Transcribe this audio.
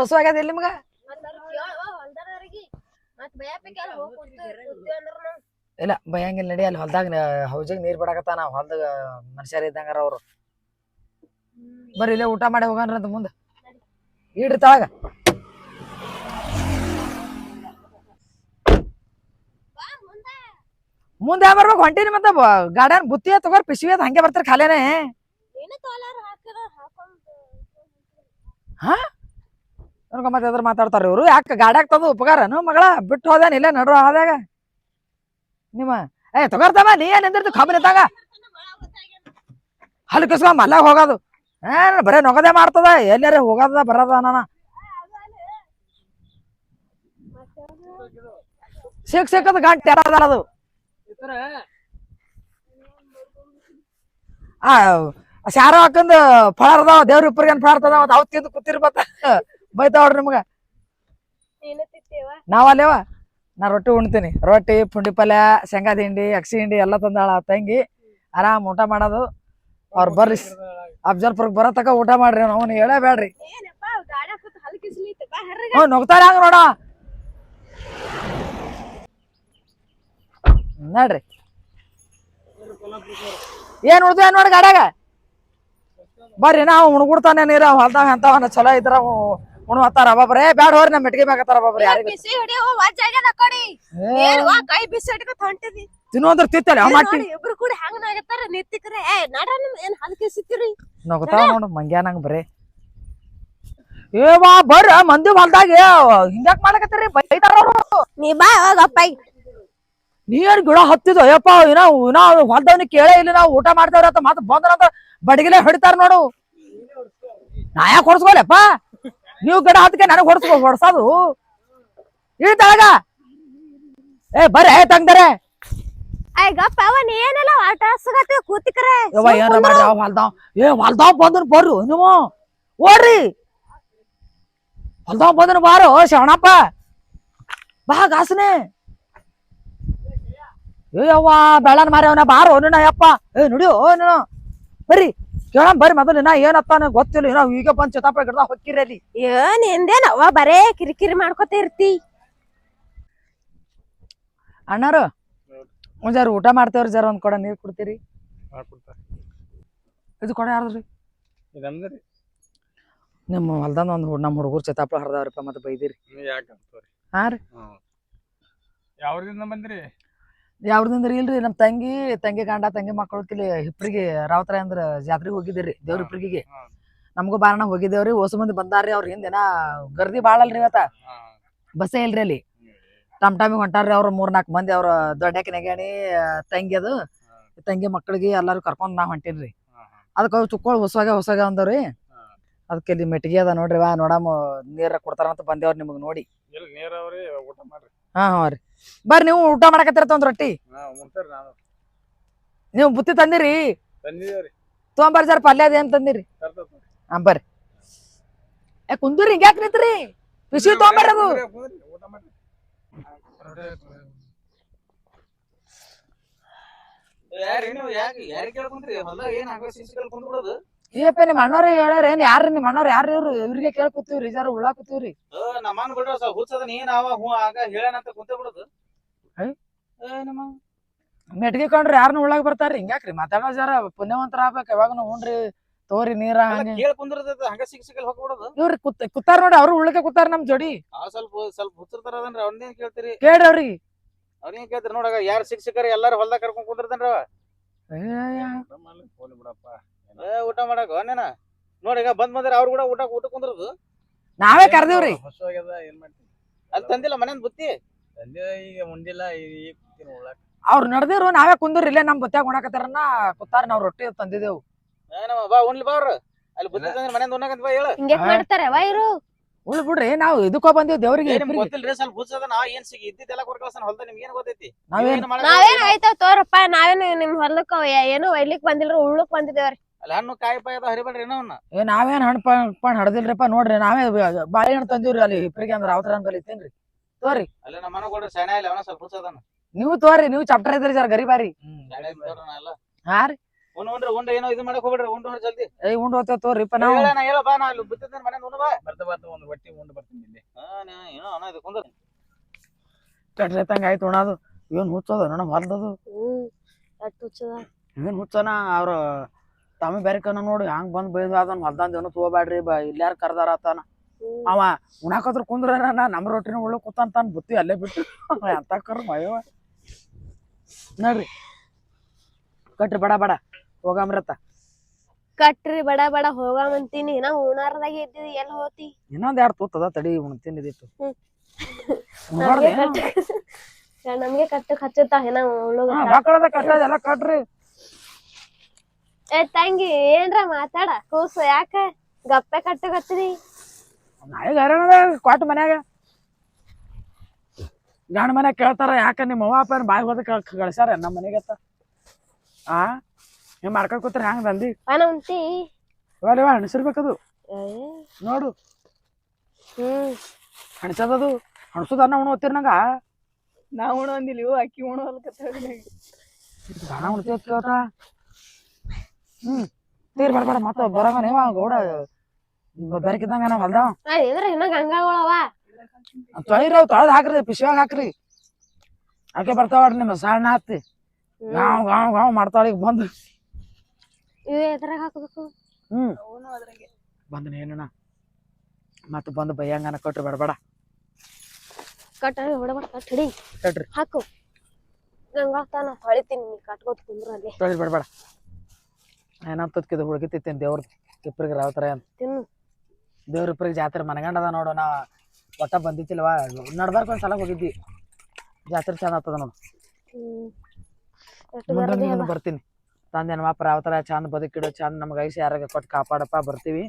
ಹೊಸ ಆಗ್ಯದ ಇಲ್ಲಿ ನಿಮ್ಗ ಇಲ್ಲ ಬಯಂಗಿಲ್ಲ ನಡಿ ಅಲ್ಲಿ ಹೊಲ್ದಾಗ ಹೌಜಾಗ ನೀರ್ ಬಿಡಾಕತ್ತಾನ ಹೊಲ್ದಾಗ ಮನುಷ್ಯರ ಇದ್ದಂಗಾರ ಅವ್ರು. ಬರ್ರಿ ಇಲ್ಲೇ ಊಟ ಮಾಡಿ ಹೋಗನ್ರ ಅಂತ ಮುಂದ. ಇಡ್ರಿ ತಾಳಗ. ಮುಂದೆ ಬರ್ಬೇಕು? ಹೊಂಟಿನಿ ಮತ್ತೆ ಗಾರ್ಡನ್ ಬುತ್ತಿ ತಗೋರ್ ಪಿಶವಿ ಅದ್ ಹಂಗೆ ಬರ್ತಾರ ಖಾಲೇನೆ. ಏನು ತೋಲಾರ ಹಾಕಿರ ಹಾಕೊಂಡ್ ನೋಡ್ಕ ಮತ್ತೆ ಎದ್ರ ಮಾತಾಡ್ತಾರ ಇವ್ರು. ಯಾಕೆ ಗಾಡ್ಯಾಗ ತಂದು ಉಪಕಾರನು ಮಗಳ? ಬಿಟ್ಟು ಹೋದೇನ ಇಲ್ಲೇ ನಡ್ರ ಹಾದ್ಯಾಗ? ನಿಮ್ಮ ಏ ತಗೋರ್ತಮ್ಮ ನೀ ಏನ್ ನಿಂದಿರ್ತಿ? ಕಬ್ಬು ನಿಂತಾಗ ಹಲ್ ಕಿಸ್ಕೊಂಡ್ ಮಲ್ಲಾಗ ಹೋಗೋದು. ಏನ್ ಬರೇ ನೊಗದೆ ಮಾಡ್ತದ. ಎಲ್ಲಾರ ಹೋಗೋದ ಬರೋದ ನಾನ? ಸಿಕ್ ಸಿಕ್ಕದ ಗಂಟೆ ಅದ? ಆ ಶಾರ ಹಾಕಂದ್ ಫಳ ಅದಾವ, ದೇವ್ರ ಇಬ್ಬರಿಗೆ ಫಳ ಅದಾವ ಅವ್ ತಿಂದು ಕೂತಿರ್ಬತ್ತ ಬೈತಾವ್ರಿ ನಿಮ್ಗ. ಏನು ತಿತ್ತೇವ ನಾವ್ ಅಲ್ಲೇವ ನಾ ರೊಟ್ಟಿ ಉಣ್ತೀನಿ. ರೊಟ್ಟಿ ಪುಂಡಿ ಪಲ್ಯ ಶೇಂಗಾ ಹಿಂಡಿ ಅಕ್ಷಿ ಹಿಂಡಿ ಎಲ್ಲ ತಂದಾಳ ತಂಗಿ. ಆರಾಮ್ ಊಟ ಮಾಡೋದು. ಅವ್ರು ಬರ್ರಿ. ಅಫ್ಜಲ್ಪುರ್ಗ್ ಬರೋ ತಕ ಊಟ ಮಾಡ್ರಿ ಅವ್ನು ಹೇಳೇ ಬೇಡ್ರಿ ಹ್ಞೂ ನುಗ್ತಾರ ಹಂಗ ನೋಡ. ನೋಡ್ರಿ. ಏನ್ ಉಳ್ದು ಏನ್ ನೋಡಿ ಗಾಡ್ಯಾಗ? ಬರ್ರಿ ನಾವು ಉಣ್ಗುಡ್ತಾನೆ ನೀರ ಹೊಲ್ದಾಗ ಅಂತವನ ಚಲೋ ಇದ್ರ ಉಣ್ವತ್ತಾರ ಒಬ್ಬೊಬ್ರೆ ಬ್ಯಾಡ ಹೋರಿ ನಮ್ಮ ಮೆಟ್ಗೆ ಮ್ಯಾಗತ್ತಾರ ಒಬ್ಬೊಬ್ರು ಯಾರಿಗ. ಬಿಸಿ ಹಿಡಿಯೋ ವಾಜ್ ಆಗ್ಯದ ಕಡಿ. ಏನ್ ವಾ ಕೈ ಬಿಸಿ ಹಿಡ್ಕೊತ ಹೊಂಟಿದಿ ತಿನ್ನೋದ್ರ ತಿತ್ತಲ್ಲ ಮಟ್ಟಿ ಇಬ್ರು ಕೂಡ ಹಂಗ ನಾಗತ್ತಾರ ನಿತ್ತಿಕ್ರೆ. ಏ ನಡ ಏನ್ ಹಲ್ಕಿಸಿತಿರಿ ನಗುತ್ತಾವ ನೋಡು ಮಂಗ್ಯಾನಂಗ್ ಬರೇ. ಏವಾ ಬರ್ರ ಮಂದಿ ಹೊಲ್ದಾಗ ಹಿಂಗ್ಯಾಕ್ ಮಾಡಕತ್ತೀರಿ ಬೈತಾರ ಅವ್ರು. ನೀ ಬಾ ಹೋಗಪ್ಪ ನೀರ್ ಗಿಡ ಹತ್ತಿದ ಅಯ್ಯಪ್ಪ ಇನ್ನ ಇನ್ನ ಹೊಲ್ದವ್ನಿ ಕೇಳೇ ಇಲ್ಲ ನಾವು ಊಟ ಮಾಡ್ತೇವ್ರ ಅಂತ ಬಂದ್ರ ಅಂತ ಬಡಗಿಲೆ ಹೊಡಿತಾರ ನೋಡು. ನಾ ಯಾಕೆ ಹೊಡ್ಸ್ಕೊಲ್ಲಪ್ಪ ನೀವು ಗಿಡ ಅದಕ್ಕೆ ನನಗೆ ಹೊಡ್ಸ್ಕೊ ಹೊಡ್ಸೋದು? ಇಳ್ತಾಳಗ ಏ ಬರ್ರಿ ತಂಗ್ದರೆ ಏನೆಲ್ಲ ಆಟ ಹಸ್ಗತ್ತೆ ಕೂತಿಕ್ರೆ. ಯವ್ವ ಏನ್ರ ಮಾಡ್ರಿ ಅವ್ ಹೊಲ್ದಾವ್? ಏ ಹೊಲ್ದಾವ್ ಬಂದ್ರ ಬರ್ರು ನೀವು. ಓಡ್ರಿ. ಹೊಲ್ದಾವ್ ಬಂದ್ರ ಬಾರೋ ಶವಣಪ್ಪ ಬಾ ಗಾಸನೆ. ಏ ಯವ್ವ ಬೆಳನ್ ಮಾರಿ ಅವನ ಬಾರೋ ನಿನ್ನ ಯಪ್ಪ ಏ ನುಡಿಯೋ ನೀನು. ಬರ್ರಿ. ಕೇಳಂ ಬರ್ರಿ ಮೊದಲು ನಾ ಏನತ್ತಾನ ಗೊತ್ತಿಲ್ಲ. ಏನೋ ಈಗ ಬಂದ್ ಚಿತಾಪ ಗಿಡದ ಹೊಕ್ಕಿರಲ್ಲಿ ಏನ್ ಏನ್ ಎಂದೇನವ್ವ ಬರೇ ಕಿರಿಕಿರಿ ಮಾಡ್ಕೊತ ಇರ್ತಿ. ಅಣ್ಣಾರು ಒಂದ್ ಜರ ಊಟ ಮಾಡ್ತೇವ್ರಿ ಜರ ಒಂದ್ ಕೊಡ ನೀರ್ ಕೊಡ್ತೀರಿ. ಇದು ಕೊಡ ಯಾರ್ದ್ರಿ? ಇದಂದ್ರಿ ನಿಮ್ಮ ಹೊಲ್ದಂದ ಒಂದ್ ಹುಡ್- ನಮ್ ಹುಡುಗರು ಚಿತಾಪಳ ಹರಿದವ್ರಪ್ಪ ಮತ್ತೆ ಬೈದಿರಿ. ಯಾಕಂತ ಹಾ ರೀ ಯಾವ್ರಿಂದ ಬಂದ್ರಿ? ಯಾವ್ದಂದ್ರ ಇಲ್ರಿ? ನಮ್ ತಂಗಿ ತಂಗಿ ಗಂಡ ತಂಗಿ ಮಕ್ಕಳು ಕಿಲಿ ಹಿಪ್ರಿಗೆ ರಾವತ್ರ ಅಂದ್ರ ಜಾತ್ರೆಗೆ ಹೋಗಿದ್ದೀರಿ ದೇವ್ರ ಹಿಪ್ರಿಗೆ. ನಮಗೂ ಬಾರಣ ಹೋಗಿದ್ದೇವ್ರಿ ಹೊಸ ಮಂದಿ ಬಂದಾರ್ರಿ ಅವ್ರ ಹಿಂದಿನ ಗರ್ದಿ ಬಾಳ ಅಲ್ರಿ ಇವತ್ತ. ಬಸ್ಸೇ ಇಲ್ರಿ ಅಲ್ಲಿ. ಟಮ್ ಟಮಿಗೆ ಹೊಂಟಾರ್ರಿ ಅವ್ರ ಮೂರ್ ನಾಲ್ಕು ಮಂದಿ ಅವ್ರ ದೊಡ್ಡಕ್ಕೆ ನೆಗಣಿ ತಂಗಿ ಅದು. ತಂಗಿ ಮಕ್ಕಳಿಗೆ ಎಲ್ಲಾರು ಕರ್ಕೊಂಡ್ ನಾ ಹೊಂಟೀನ್ರಿ. ಅದಕ್ಕೆ ಅವ್ರು ಚುಕ್ಕೊಳ್ ಹೊಸಾಗ ಹೊಸಾಗ ಅಂದವ್ರಿ. ಅದಕ್ಕೆ ಇಲ್ಲಿ ಮೆಟ್ಟಿಗೆ ಅದ ನೋಡ್ರಿ ವಾ ನೋಡಮ್ಮ ನೀರ ಕೊಡ್ತಾರಂತ ಬಂದೇವ್ರಿ ನಿಮಗ್ ನೋಡಿ. ಇಲ್ಲ ನೀರಾವರಿ ಊಟ ಮಾಡ್ರಿ. ಹಾ ಹಾ ರೀ. ಬರ್ರಿ ನೀವು ಊಟ ಮಾಡಕತ್ತಿರತ್ತ ಒಂದ್ ರೊಟ್ಟಿ. ಹಾ ಉಣ್ತಾರಿ ನಾನು. ನೀವು ಬುತ್ತಿ ತಂದಿರಿ? ತೊಗೊಂಬರ್ರಿ ಸರ್ ಪಲ್ಯ ಅದೇನ್ ತಂದಿರಿ. ಹಾ ಬರ್ರಿ. ಏ ಕುಂದ್ರಿ ಹಿಂಗ್ಯಾಕ್ ನಿಂತ್ರಿ? ಬಿಸಿ ತೊಗೊಂಬರ್ರಿ ಅದು. ಯಾರು ಯಾರು ಯಾರಿ ಕೇಳ್ಕೊಂಡ್ರಿ ಹೊಲ್ದಾಗ ಏನ್ ಹಂಗ ಸಿಸಿ ಕುಂದ್ಬಿಡೋದು? ಏಪ್ಪ ನಿಮ್ ಅಣ್ಣವ್ರ ಹೇಳ್ಯಾರ ಏನ್ ಯಾರು ನಿಮ್ಮ ಅಣ್ಣವ್ರ ಯಾರು ಇವ್ರು? ಇವ್ರಿಗೆ ಕೇಳ ಕೂತೀವ್ರಿ ಜರ ಉಳ್ಳಾಕ್ ಕೂತೀವ್ರಿ. ನಮ್ಮನ್ ಬಿಡ್ರ ಹುಚ್ಚದ ನೀನ್ ಅವ ಹೂ ಆಗ ಹೇಳನಂತ ಕುಂತ ಬಿಡೋದು? ಏ ಮೆಟ್ಗೆ ಕೊಂಡ್ರಿ ಯಾರನ್ನ ಉಳ್ಳಾಗ ಬರ್ತಾರ್ರಿ ಹಿಂಗ್ಯಾಕ್ರಿ? ಮಾತಾಡೋ ಜರ ಪುಣ್ಯವಂತರ ಆಗ್ಬೇಕು ಯಾವಾಗನು ಹುನ್ರಿ ತೋರಿ ನೀರ ಕೇಳ ಕುಂದ್ರದ ಹಂಗ ಸಿಕ್ ಸಿಕ್ಕಲ್ ಹೋಗ್ಬಿಡೋದು ಇವ್ರಿ ಕುತ್ ಕುತ್ತಾರ ನೋಡಿ ಅವ್ರು ಉಳ್ಕೆ ಕುತ್ತಾರ ನಮ್ ಜೋಡಿ. ಆ ಸ್ವಲ್ಪ ಸ್ವಲ್ಪ ಹುಚ್ಚರ್ತಾರ ಅದನ್ರಿ ಅವ್ನೇನ್ ಕೇಳ್ತೀರಿ? ಕೇಳ್ರಿ ಅವ್ರಿಗೆ. ಅವ್ನೇನ್ ಕೇಳ್ತೀರಿ ನೋಡಾಗ ಯಾರು ಸಿಕ್ ಸಿಕ್ಕರಿ ಎಲ್ಲಾರು ಹೊಲ್ದಾಗ ಕರ್ಕೊಂಡ್ ಕುಂದಿರ್ತಾನ್ರಿ ಅವ. ಹೋಗ್ಲಿ ಬಿಡಪ್ಪ. ಏ ಊಟ ಮಾಡಕ ನೀನ. ನೋಡಿ ಈಗ ಬಂದ್ ಬಂದ್ರೆ ಅವ್ರು ಕೂಡ ಊಟ ಊಟ ಕುಂದ್ರದು. ನಾವೇ ಕರ್ದೇವ್ರಿ. ಹಸುವಾಗ್ಯದ ಏನ್ ಮಾಡ್ತಿ? ಅಲ್ಲಿ ತಂದಿಲ್ಲ ಮನೇನ್ ಬುತ್ತಿ? ತಂದೆ ಈಗ ಮುಂದಿಲ್ಲ ಈಗ ಕೂತೀನಿ ಉಳ್ಳಾಕ ಅವ್ರು ನಡ್ದಿರು ನಾವೇ ಕುಂದ್ರಿ ಇಲ್ಲೇ ನಮ್ ಬುತ್ತಾಗ ಉಣಾಕತ್ತಾರನ್ನ ಕುತ್ತಾರ ನಾವ್ ರೊಟ್ಟಿ ತಂದಿದೆವು. ಏನಮ್ಮ ಬಾ ಉಣ್ಲಿ ಬಾ ಅವ್ರು. ಅಲ್ಲಿ ಬುತ್ತಿ ತಂದ್ರೆ ಮನೇನ್ ಉಣ್ಣಕಂತ ಬಾ ಹೇಳು. ಹಿಂಗೆ ಆ? ಮಾಡ್ತಾರೆ ವೈರು ಉಳ್ ಬಿಡ್ರಿ ನಾವು ಇದಕ್ಕೋ ಬಂದೇವ್ ದೇವ್ರಿಗೆ ನಿಮ್ಗ್ ಗೊತ್ತಿಲ್ರಿ ಸ್ವಲ್ಪ ಬುಚ್ಚದ ನಾ ಏನ್ ಸಿಗಿ ಇದ್ದಿದ್ದೆಲ್ಲ ಕೊಡ್ಕಳ್ಸನ್ ಹೊಲ್ದ ನಿಮ್ಗೆ ಏನ್ ಗೊತ್ತೈತಿ? ನಾವೇನ್ ನೀವೇನ್ ಮಾಡಕ್ ನಾವೇನ್ ತೋರಪ್ಪ ನಾವೇನು ನಿಮ್ ಹೊಲಕ್ಕ ಏನು ಒಯ್ಲಿಕ್ ಬಂದಿಲ್ರಿ ಉಳ್ಳುಕ್ ಬಂದಿದ್ದೇವ್ರಿ ಅಲ್ಲಿ ಹಣ್ಣು ಕಾಯಿ ಪಾಯಿ ಅದ ಹರಿಬೇಡ್ರಿ ಏನವನ್ನ ಏ ನಾವೇನ್ ಹಣ್ಣು ಪಣ್ ಹಡದಿಲ್ರಿಪ್ಪ ನೋಡ್ರಿ ನಾವೇ ಬ- ಬಾಳೆಹಣ್ಣು ತಂದಿವ್ರಿ ಅಲ್ಲಿ ಹಿಪ್ರಿಗೆ ಅಂದ್ರ ಅವತರ ಬಲ್ಲಿ ತಿನ್ರಿ ತೋರಿ. ಅಲ್ಲಿ ನಮ್ಮ ಮನೆ ಕೊಡ್ರಿ ಸಣ್ಣ ಇಲ್ಲ ಅವನ ಸ್ವಲ್ಪ ಬುಚ್ಚದನ ನೀವು ತೋರಿ ನೀವು ಚಾಪ್ಟರ್ ಇದ್ರಿ ಸರ್ ಗರಿಬಾರಿ ಹಾ ರೀ. ಉಣ್ಣು ಉಂಡ್ರಿ ಉಂಡ್ರಿ ಏನೋ ಇದು ಮಾಡಕ್ ಹೋಗ್ಬೇಡ್ರಿ ಉಂಡು ಉಂಡ್ರಿ ಜಲ್ದಿ. ಏ ಉಂಡ್ ಹೋಗ್ತೇವ್ ತೋರಿಪ್ಪ ನಾವು ಹೇಳ ನಾ ಹೇಳ ಬಾ ನಾ ಅಲ್ಲಿ ಬುತ್ತಿ ತಂದ್ರೆ ಮನೇನ್ ಉಣ್ಣು ಬಾ. ಬರ್ತ ಬರ್ತ ಒಂದ್ ರೊಟ್ಟಿ ಉಂಡು ಬರ್ತೀನಿ ಇಲ್ಲಿ. ಹಾ, ಏನೋ ಅಣ್ಣ ಇದು ಕುಂದ್ರ ಕಟ್ರಿ ತಂಗ ಆಯ್ತು ಉಣದು ಏನ್ ಹುಚ್ಚದ ಹೊಲ್ದದು. ಹ್ಮ್ ಅಷ್ಟ್ ಹುಚ್ಚದ. ಏನ್ ಹುಚ್ಚನ ಅವ್ರ ತಮ್ಮ ಬೇರೆ ಕನ ನೋಡಿ ಹಂಗ್ ಬಂದ್ ಬೈದ್ ಅದನ್ನ ಹೊಲ್ದಂದ ಏನೋ ತಗೋಬ್ಯಾಡ್ರಿ ಬ ಇಲ್ಲಾರ ಕರ್ದಾರ ಆತನ. ಅವ ಉಣಾಕತ್ರ ಕುಂದ್ರ ನಾ ನಮ್ ರೊಟ್ಟಿನ ಉಳ್ಳ ಕೂತಾನ ತಾನ್ ಬುತ್ತಿ ಅಲ್ಲೇ ಬಿಟ್ಟು ಎಂತ ಕರ್ ಮಯವ ನೋಡ್ರಿ. ಕಟ್ರಿ ಬಡ ಬಡ. ಹೋಗಾಮ್ರತ. ಕಟ್ರಿ ಬಡ ಬಡ ಹೋಗಾಮಂತೀನಿ. ನಾ ಉಣಾರದಾಗ ಇದ್ದಿದ್ದು ಎಲ್ಲಿ ಹೋತಿ? ಇನ್ನೊಂದ್ ಎರಡ್ ತೂತದ ತಡಿ ಉಣ್ತೀನಿ ಇದಿತ್ತು ನಮ್ಗೆ ಕಟ್ಟ ನಮ್ಗೆ ಕಟ್ಟಕ್ ಹಚ್ಚುತ್ತಾ ಏನ ಉಳ್ಳುಗ ಕಟ್ಟದ ಎಲ್ಲ ಕಟ್ರಿ. ಏ ತಂಗಿ ಏನ್ರ ಮಾತಾಡ? ಕೂಸು ಯಾಕ? ಗಪ್ಪೆ ಕಟ್ಟಕ್ ಹಚ್ಚದಿ ನಾಳೆ ಹೈರಾಣದ ಕೊಟ್ಟ ಮನ್ಯಾಗ. ಗಂಡ ಮನ್ಯಾಗ ಕೇಳ್ತಾರ ಯಾಕ ನಿಮ್ಮ ಅವ್ವ ಅಪ್ಪ ಬಾಯಿ ಹೋದ ಕಳ್ಸ್ಯಾರ ನಮ್ಮ ಮನೆಗತ್ತ? ಆ? ನೀವ್ ಮಾಡ್ಕೊಂಡ್ ಕೂತ್ರ ಹ್ಯಾಂಗ ದಂದಿ? ಪಾನ ಉಂಟಿ ಇವಾಗ ಹಣಸಿರ್ಬೇಕದು ನೋಡು. ಹ್ಮ್. ಹಣಸದದು ಹಣಸದ ಅನ್ನ ಉಣ ಓದ್ತಿರ್ ನಂಗ? ನಾ ಉಣ ಅಂದಿಲ್ಲ ಅಕ್ಕಿ ಉಣ ಹೊಲ್ಕತ್ತಾಳ ಗಾಣ ಉಣ್ತಿ ಕೇಳ್ತ ಹ್ಮ್. ತೀರ್ ಬರ್ಬೇಡ ಮತ್ತ ಬರಂಗ ನೀವ ಗೌಡ ಬೆರಕಿದ್ದಂಗ ನಾವ್ ಹೊಲ್ದಾವ. ಇದ್ರ ಇನ್ನ ಗಂಗಾಗಳವ. ತೊಳಿರಿ ಅವ್ ತೊಳೆದ್ ಹಾಕ್ರಿ ಪಿಶವ್ಯಾಗ ಹಾಕ್ರಿ. ಆಕೆ ಬರ್ತಾವ ನಿಮ್ಮ ಸಣ್ಣ ಹತ್ತಿ. ಗಾವ್ ಗಾವ್ ಗಾವ್ ಮಾಡ್ತಾಳ ಈಗ ಬಂದು. ಇವ್ ಎದ್ರಾಗ ಹಾಕ್ಬೇಕು? ಹ್ಮ್. ಬಂದನ ಏನಣ್ಣ ಮತ್ತ ಬಂದು ಬೈಯಂಗನ ಕೊಟ್ರಿ ಬಡಬೇಡ ಕಟ್ಟ ಬಿಡಬೇಡ ಕಟ್ ಹಿಡಿ. ಕಟ್ರಿ. ಹಾಕು. ಗಂಗಾ ತಾನ ಹೊಳಿತೀನಿ ನೀ ಕಟ್ಕೋತ ಕುಂದ್ರ ಅಲ್ಲಿ. ತೊಳಿ ಬಡಬೇಡ ಏನಂತದ್ಕಿದು ಹುಡುಗಿತಿತ್ತೇನ್ ದೇವ್ರ ಇಬ್ಬರಿಗೆ ರಾವತರ ತಿನ್ನು. ದೇವ್ರ ಇಬ್ಬರಿಗೆ ಜಾತ್ರೆ ಮನಗಂಡದ ನೋಡು ನಾ ಒಟ್ಟ ಬಂದಿತ್ತಿಲ್ವಾ ನಡ್ಬಾರ್ಕ ಒಂದ್ ಸಲ ಹೋಗಿದ್ವಿ ಜಾತ್ರೆ ಚಂದ ಆಗ್ತದ ನೋಡು. ಮುಂದೆ ಬರ್ತೀನಿ. ತಂದೆ ನಮ್ಮ ಅಪ್ಪ ರಾವತರ ಚಂದ ಬದುಕಿಡು ಚಂದ ನಮ್ಗೆ ಐಸಿ ಯಾರಾಗ ಕೊಟ್ಟು ಕಾಪಾಡಪ್ಪ ಬರ್ತೀವಿ.